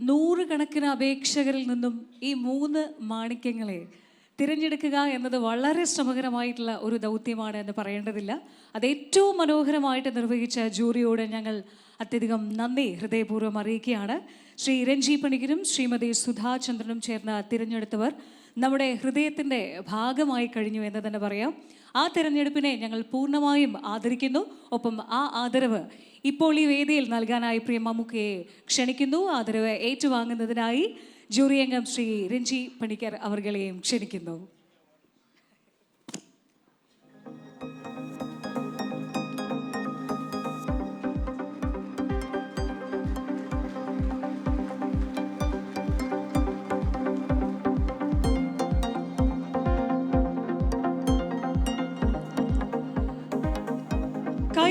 നൂറുകണക്കിന് അപേക്ഷകരിൽ നിന്നും ഈ മൂന്ന് മാണിക്യങ്ങളെ തിരഞ്ഞെടുക്കുക എന്നത് വളരെ ശ്രമകരമായിട്ടുള്ള ഒരു ദൗത്യമാണ് എന്ന് പറയേണ്ടതില്ല. അത് ഏറ്റവും മനോഹരമായിട്ട് നിർവഹിച്ച ജൂറിയോട് ഞങ്ങൾ അത്യധികം നന്ദി ഹൃദയപൂർവം അറിയിക്കുകയാണ്. ശ്രീ രഞ്ജി പണിക്കരും ശ്രീമതി സുധാചന്ദ്രനും ചേർന്ന തിരഞ്ഞെടുത്തവർ നമ്മുടെ ഹൃദയത്തിന്റെ ഭാഗമായി കഴിഞ്ഞു എന്ന് തന്നെ പറയാം. ആ തിരഞ്ഞെടുപ്പിനെ ഞങ്ങൾ പൂർണമായും ആദരിക്കുന്നു. ഒപ്പം ആ ആദരവ് ഇപ്പോൾ ഈ വേദിയിൽ നൽകാനായി പ്രിയ മമ്മൂക്കയെ ക്ഷണിക്കുന്നു. ആദരവ് ഏറ്റുവാങ്ങുന്നതിനായി ജൂറി അംഗം ശ്രീ രഞ്ജി പണിക്കർ അവർകളെയും ക്ഷണിക്കുന്നു.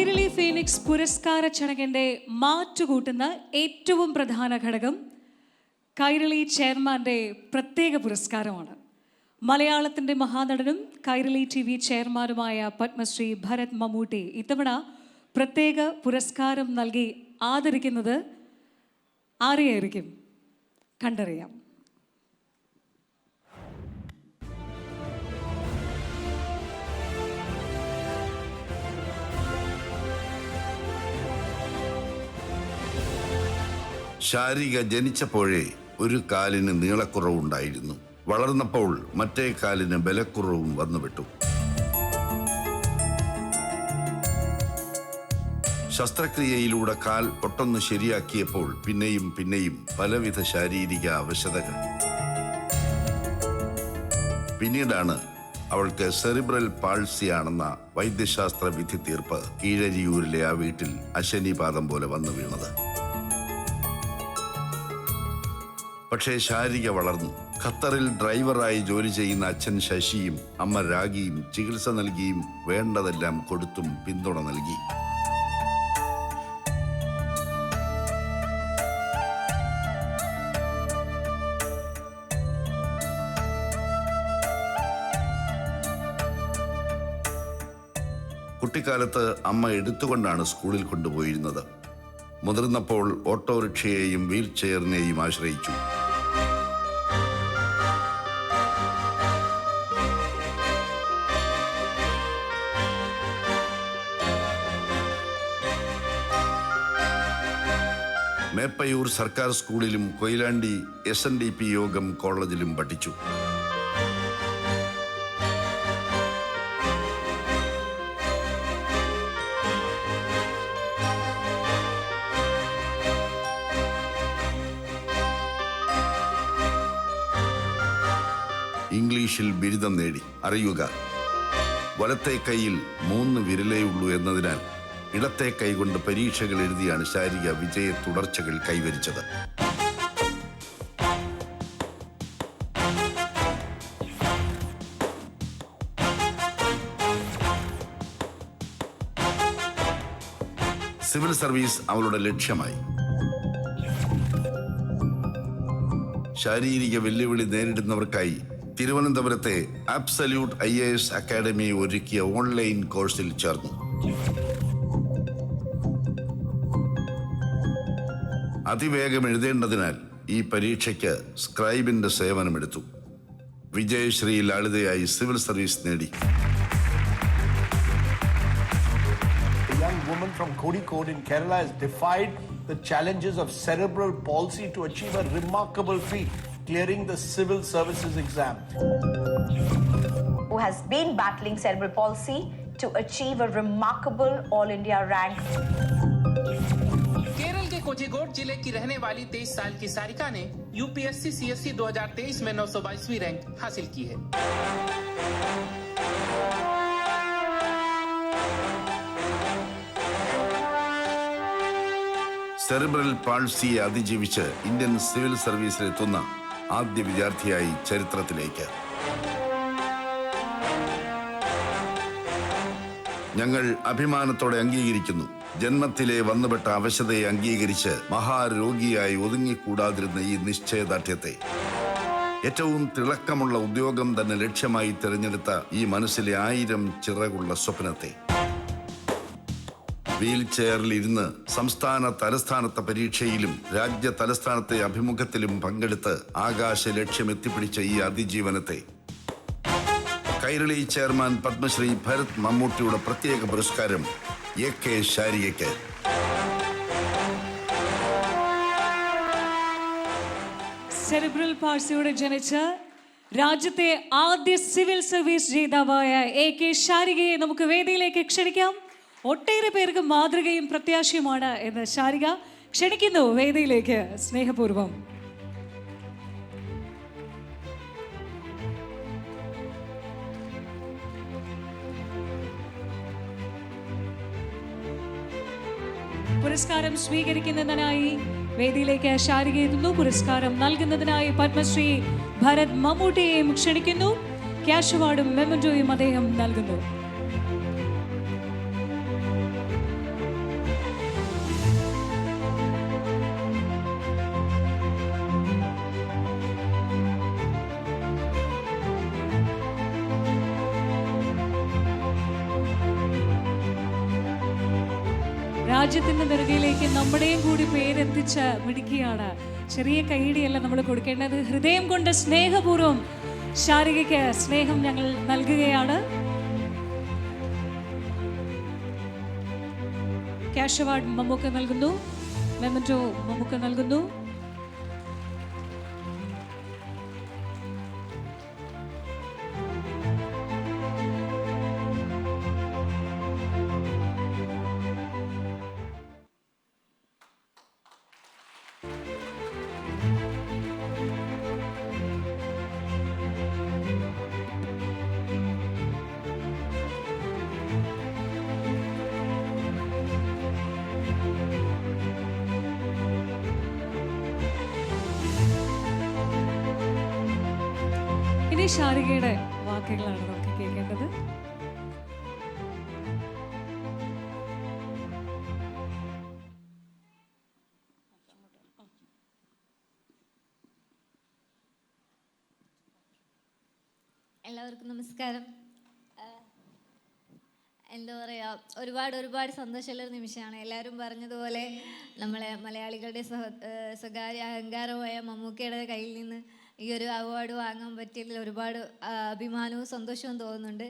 കൈരളി ഫീനിക്സ് പുരസ്കാര ചടങ്ങിന്റെ മാറ്റുകൂട്ടുന്ന ഏറ്റവും പ്രധാന ഘടകം കൈരളി ചെയർമാന്റെ പ്രത്യേക പുരസ്കാരമാണ്. മലയാളത്തിന്റെ മഹാനടനും കൈരളി ടി വി ചെയർമാനുമായ പത്മശ്രീ ഭരത് മമ്മൂട്ടി ഇത്തവണ പ്രത്യേക പുരസ്കാരം നൽകി ആദരിക്കുന്നത് ആരെയായിരിക്കും? കണ്ടറിയാം. ശാരിക ജനിച്ചപ്പോഴേ ഒരു കാലിന് നീളക്കുറവുണ്ടായിരുന്നു. വളർന്നപ്പോൾ മറ്റേ കാലിന് ബലക്കുറവും വന്നുവിട്ടു. ശസ്ത്രക്രിയയിലൂടെ കാൽ പൊട്ടൊന്ന് ശരിയാക്കിയപ്പോൾ പിന്നെയും പിന്നെയും പലവിധ ശാരീരിക അവശതകൾ. പിന്നീടാണ് അവൾക്ക് സെറിബ്രൽ പാൾസിയാണെന്ന വൈദ്യശാസ്ത്ര വിധി തീർപ്പ് കീഴരിയൂരിലെ ആ വീട്ടിൽ അശനിപാതം പോലെ വന്നു വീണത്. പക്ഷേ ശാരിക വളർന്നു. ഖത്തറിൽ ഡ്രൈവറായി ജോലി ചെയ്യുന്ന അച്ഛൻ ശശിയും അമ്മ രാഗിയും ചികിത്സ നൽകിയും വേണ്ടതെല്ലാം കൊടുത്തും പിന്തുണ നൽകി. കുട്ടിക്കാലത്ത് അമ്മ എടുത്തുകൊണ്ടാണ് സ്കൂളിൽ കൊണ്ടുപോയിരുന്നത്. മുതിർന്നപ്പോൾ ഓട്ടോറിക്ഷയെയും വീൽ ചെയറിനെയും ആശ്രയിച്ചു. മേപ്പയൂർ സർക്കാർ സ്കൂളിലും Koyilandy S N D P Yogam കോളേജിലും പഠിച്ചു. ഇംഗ്ലീഷിൽ ബിരുദം നേടി. അറിയുക. വലത്തെ കയ്യിൽ മൂന്ന് വിരലേ ഉള്ളൂ എന്നതിനാൽ ഇടത്തെ കൈകൊണ്ട് പരീക്ഷകൾ എഴുതിയാണ് ശാരിക വിജയ തുടർച്ചകൾ കൈവരിച്ചത്. സിവിൽ സർവീസ് അവളുടെ ലക്ഷ്യമായി. ശാരീരിക വെല്ലുവിളി നേരിടുന്നവർക്കായി തിരുവനന്തപുരത്തെ absolute I A S academy ഒരുക്കിയ ഓൺലൈൻ കോഴ്സിൽ ചേർന്നു. അതിവേഗം എഴുതേണ്ടതിനാൽ ഈ പരീക്ഷയ്ക്ക് സ്ക്രൈബിന്റെ സേവനമെടുത്തു വിജയശ്രീ ലളിതയായി സിവിൽ സർവീസ് നേടി woman from Kozhikode in Kerala has defied the challenges of cerebral palsy to achieve a remarkable feat, clearing the civil services exam. who has been battling cerebral palsy to achieve a remarkable All India rank. Kerala के कोझिकोड जिले की रहने वाली 23 साल की सारिका ने UPSC CSC 2023 में 922वीं rank हासिल की है സെറിബ്രൽ പാൾസിയെ അതിജീവിച്ച് ഇന്ത്യൻ സിവിൽ സർവീസിലെത്തുന്ന ആദ്യ വിദ്യാർത്ഥിയായി ചരിത്രത്തിലേക്ക് ഞങ്ങൾ അഭിമാനത്തോടെ അംഗീകരിക്കുന്നു ജന്മത്തിലെ വന്നുപെട്ട അവശതയെ അംഗീകരിച്ച് മഹാരോഗിയായി ഒതുങ്ങിക്കൂടാതിരുന്ന ഈ നിശ്ചയദാർഢ്യത്തെ. ഏറ്റവും തിളക്കമുള്ള ഉദ്യോഗം തന്നെ ലക്ഷ്യമായി തിരഞ്ഞെടുത്ത ഈ മനസ്സിലെ ആയിരം ചിറകുള്ള സ്വപ്നത്തെ. വീൽ ചെയറിൽ ഇരുന്ന് സംസ്ഥാന തലസ്ഥാനത്തെ പരീക്ഷയിലും രാജ്യ തലസ്ഥാനത്തെ അഭിമുഖത്തിലും പങ്കെടുത്ത് ആകാശ ലക്ഷ്യം എത്തിപ്പിടിച്ച ഈ അതിജീവനത്തെ. കൈരളി ചെയർമാൻ പത്മശ്രീ ഭരത് മമ്മൂട്ടിയുടെ പ്രത്യേക പുരസ്കാരം എ കെ ശാരികയ്ക്ക് സെറിബ്രൽ പാഴ്സിയോടെ ജനിച്ച് രാജ്യത്തെ ആദ്യ സിവിൽ സർവീസ് ജേതാവായ എ കെ ശാരികയെ നമുക്ക് വേദിയിലേക്ക് ക്ഷണിക്കാം. ഒട്ടേറെ പേർക്ക് മാതൃകയും പ്രത്യാശയുമാണ് എന്ന് ശാരിക ക്ഷണിക്കുന്നു വേദിയിലേക്ക്. സ്നേഹപൂർവം. പുരസ്കാരം സ്വീകരിക്കുന്നതിനായി വേദിയിലേക്ക് ശാരിക എത്തുന്നു. പുരസ്കാരം നൽകുന്നതിനായി പത്മശ്രീ ഭരത് മമ്മൂട്ടിയെയും ക്ഷണിക്കുന്നു. ക്യാഷ് അവാർഡും മെമന്റോയും അദ്ദേഹം നൽകുന്നു. രാജ്യത്തിന്റെ നെറുകയിലേക്ക് നമ്മുടെയും കൂടി പേരെത്തിച്ച് മിടിക്കുകയാണ് ചെറിയ കൈയിടിയല്ല നമ്മൾ കൊടുക്കേണ്ടത്. ഹൃദയം കൊണ്ട് സ്നേഹപൂർവം ശാരികയ്ക്ക് സ്നേഹം ഞങ്ങൾ നൽകുകയാണ്. ക്യാഷ് അവാർഡ് മമ്മൂക്ക നൽകുന്നു. മെമന്റോ മമ്മൂക്ക നൽകുന്നു. ഇനി ശാരികയുടെ വാക്കുകളാണ് നമുക്ക് കേൾക്കേണ്ടത്. എല്ലാവർക്കും നമസ്കാരം. എന്താ പറയുക ഒരുപാട് ഒരുപാട് സന്തോഷമുള്ള ഒരു നിമിഷമാണ്. എല്ലാവരും പറഞ്ഞതുപോലെ നമ്മളെ മലയാളികളുടെ സ്വകാര്യ അഹങ്കാരമായ മമ്മൂക്കയുടെ കയ്യിൽ നിന്ന് ഈ ഒരു അവാർഡ് വാങ്ങാൻ പറ്റിയതിൽ ഒരുപാട് അഭിമാനവും സന്തോഷവും തോന്നുന്നുണ്ട്.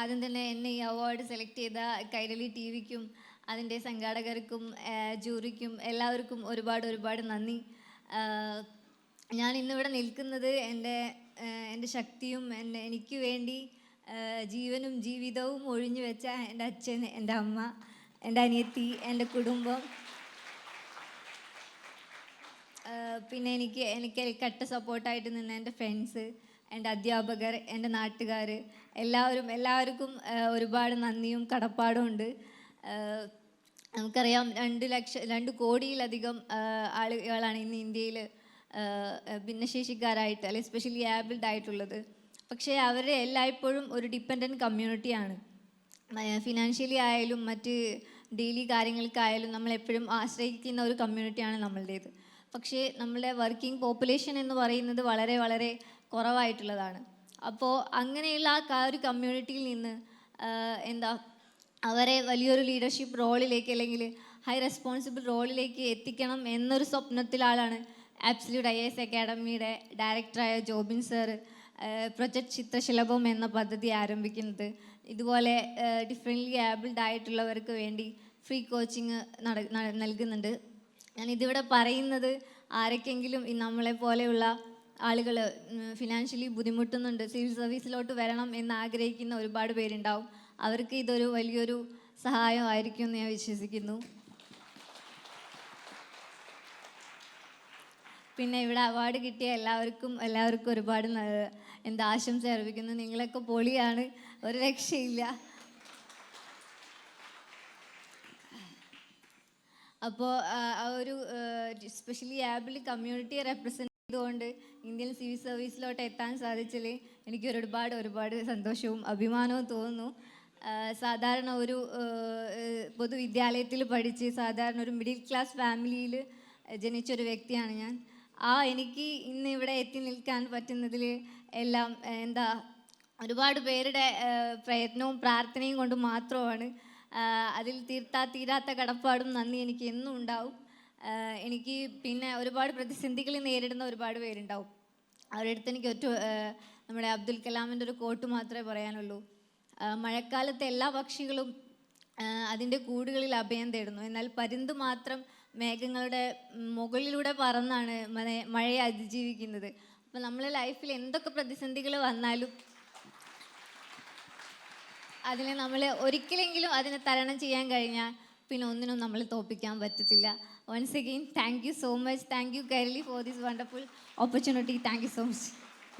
ആദ്യം തന്നെ എന്നെ ഈ അവാർഡ് സെലക്ട് ചെയ്ത കൈരളി ടി വിക്കും അതിന്റെ സംഘാടകർക്കും ജൂറിക്കും എല്ലാവർക്കും ഒരുപാട് ഒരുപാട് നന്ദി. ഞാൻ ഇന്നിവിടെ നിൽക്കുന്നത് എന്റെ എന്റെ ശക്തിയും എന്റെ എനിക്ക് വേണ്ടി ജീവനും ജീവിതവും ഒഴിഞ്ഞു വെച്ച എന്റെ അച്ഛൻ എന്റെ അമ്മ. എന്റെ അനിയത്തി എന്റെ കുടുംബം. പിന്നെ എനിക്ക് എനിക്ക് കട്ട സപ്പോർട്ടായിട്ട് നിന്ന എന്റെ ഫ്രണ്ട്സ് എന്റെ അധ്യാപകർ എന്റെ നാട്ടുകാർ എല്ലാവരും എല്ലാവർക്കും ഒരുപാട് നന്ദിയും കടപ്പാടും ഉണ്ട്. നമുക്കറിയാം രണ്ട് ലക്ഷം രണ്ട് കോടിയിലധികം ആളുകളാണ് ഇന്ന് ഇന്ത്യയിൽ ഭിന്നശേഷിക്കാരായിട്ട് അല്ലെങ്കിൽ സ്പെഷ്യലി ആബിൾഡ് ആയിട്ടുള്ളത്. പക്ഷേ അവരെ എല്ലായ്പ്പോഴും ഒരു ഡിപ്പെൻഡന്റ് കമ്മ്യൂണിറ്റിയാണ് ഫിനാൻഷ്യലി ആയാലും മറ്റ് ഡെയിലി കാര്യങ്ങൾക്കായാലും നമ്മൾ എപ്പോഴും ആശ്രയിക്കുന്ന ഒരു കമ്മ്യൂണിറ്റിയാണ് നമ്മളുടേത്. പക്ഷേ നമ്മളുടെ വർക്കിംഗ് പോപ്പുലേഷൻ എന്ന് പറയുന്നത് വളരെ വളരെ കുറവായിട്ടുള്ളതാണ്. അപ്പോൾ അങ്ങനെയുള്ള ആ ഒരു കമ്മ്യൂണിറ്റിയിൽ നിന്ന് എന്താ അവരെ വലിയൊരു ലീഡർഷിപ്പ് റോളിലേക്ക് അല്ലെങ്കിൽ ഹൈ റെസ്പോൺസിബിൾ റോളിലേക്ക് എത്തിക്കണം എന്നൊരു സ്വപ്നത്തിലാളാണ് ആബ്സല്യൂട്ട് ഐ എസ് അക്കാഡമിയുടെ ഡയറക്ടറായ ജോബിൻ സർ പ്രൊജക്ട് ചിത്രശലഭം എന്ന പദ്ധതി ആരംഭിക്കുന്നത്. ഇതുപോലെ ഡിഫറെന്റ്ലി ആബിൾഡ് ആയിട്ടുള്ളവർക്ക് വേണ്ടി ഫ്രീ കോച്ചിങ് നൽകുന്നുണ്ട്. ഞാൻ ഇതിവിടെ പറയുന്നത് ആരൊക്കെങ്കിലും നമ്മളെ പോലെയുള്ള ആളുകൾ ഫിനാൻഷ്യലി ബുദ്ധിമുട്ടുന്നുണ്ട് സിവിൽ സർവീസിലോട്ട് വരണം എന്ന് ആഗ്രഹിക്കുന്ന ഒരുപാട് പേരുണ്ടാവും. അവർക്ക് ഇതൊരു വലിയൊരു സഹായമായിരിക്കും എന്ന് ഞാൻ വിശ്വസിക്കുന്നു. പിന്നെ ഇവിടെ അവാർഡ് കിട്ടിയ എല്ലാവർക്കും എല്ലാവർക്കും ഒരുപാട് എന്താ ആശംസ അർപ്പിക്കുന്നു. നിങ്ങളൊക്കെ പൊളിയാണ്. ഒരു രക്ഷയില്ല. അപ്പോൾ ആ ഒരു സ്പെഷ്യലി ആബിളി കമ്മ്യൂണിറ്റിയെ റെപ്രസെന്റ് ചെയ്തുകൊണ്ട് ഇന്ത്യൻ സിവിൽ സർവീസിലോട്ട് എത്താൻ സാധിച്ചതിൽ എനിക്ക് ഒരുപാട് ഒരുപാട് സന്തോഷവും അഭിമാനവും തോന്നുന്നു. സാധാരണ ഒരു പൊതുവിദ്യാലയത്തിൽ പഠിച്ച് സാധാരണ ഒരു മിഡിൽ ക്ലാസ് ഫാമിലിയിൽ ജനിച്ചൊരു വ്യക്തിയാണ് ഞാൻ. ആ എനിക്ക് ഇന്ന് ഇവിടെ എത്തി നിൽക്കാൻ പറ്റുന്നതിൽ എല്ലാം എന്താ ഒരുപാട് പേരുടെ പ്രയത്നവും പ്രാർത്ഥനയും കൊണ്ട് മാത്രമാണ് അതിൽ തീർത്താ തീരാത്ത കടപ്പാടും നന്ദി എനിക്ക് എന്നും ഉണ്ടാവും. എനിക്ക് പിന്നെ ഒരുപാട് പ്രതിസന്ധികൾ നേരിടുന്ന ഒരുപാട് പേരുണ്ടാവും. അവരുടെ അടുത്ത് എനിക്ക് ഒറ്റ നമ്മുടെ അബ്ദുൽ കലാമിന്റെ ഒരു കോട്ട് മാത്രമേ പറയാനുള്ളൂ. മഴക്കാലത്തെ എല്ലാ പക്ഷികളും അതിന്റെ കൂടുകളിൽ അഭയം തേടുന്നു. എന്നാൽ പരുന്ത് മാത്രം മേഘങ്ങളുടെ മുകളിലൂടെ പറന്നാണ് മഴയെ അതിജീവിക്കുന്നത്. അപ്പം നമ്മളെ ലൈഫിൽ എന്തൊക്കെ പ്രതിസന്ധികൾ വന്നാലും അതിനെ നമ്മൾ ഒരിക്കലെങ്കിലും അതിനെ തരണം ചെയ്യാൻ കഴിഞ്ഞാൽ പിന്നെ ഒന്നിനും നമ്മൾ തോപ്പിക്കാൻ പറ്റത്തില്ല. Once again thank you so much thank you Kairali for this wonderful opportunity thank you so much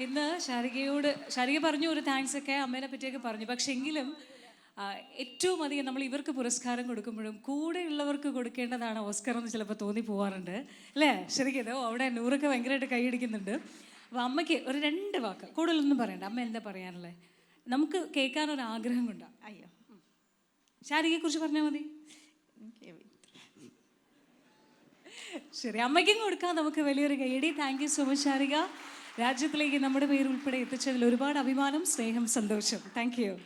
ഇന്ന് ശാരികയോട് ശാരിക പറഞ്ഞു ഒരു താങ്ക്സ് ഒക്കെ അമ്മേനെ പറ്റിയൊക്കെ പറഞ്ഞു. പക്ഷെ എങ്കിലും ഏറ്റവും അധികം നമ്മൾ ഇവർക്ക് പുരസ്കാരം കൊടുക്കുമ്പോഴും കൂടെയുള്ളവർക്ക് കൊടുക്കേണ്ടതാണ് ഓസ്കർ എന്ന് ചിലപ്പോൾ തോന്നി പോവാറുണ്ട്. അല്ലേ ശരിക്കും ഇത്? അവിടെ നൂറൊക്കെ ഭയങ്കരമായിട്ട് കൈയടിക്കുന്നുണ്ട്. അപ്പോൾ അമ്മയ്ക്ക് ഒരു രണ്ട് വാക്ക് കൂടുതലൊന്നും പറയണ്ട. അമ്മ എന്താ പറയാനുള്ളത് നമുക്ക് കേൾക്കാൻ ഒരു ആഗ്രഹം കൊണ്ടാണ് അയ്യോ. ശാരികയെ കുറിച്ച് പറഞ്ഞാൽ മതി. ശരി അമ്മയ്ക്കും കൊടുക്കാം നമുക്ക് വലിയൊരു കൈയടി thank you so much Sarika. രാജ്യത്തിലേക്ക് നമ്മുടെ പേര് ഉൾപ്പെടെ എത്തിച്ചതിൽ ഒരുപാട് അഭിമാനം സ്നേഹം സന്തോഷം. Thank you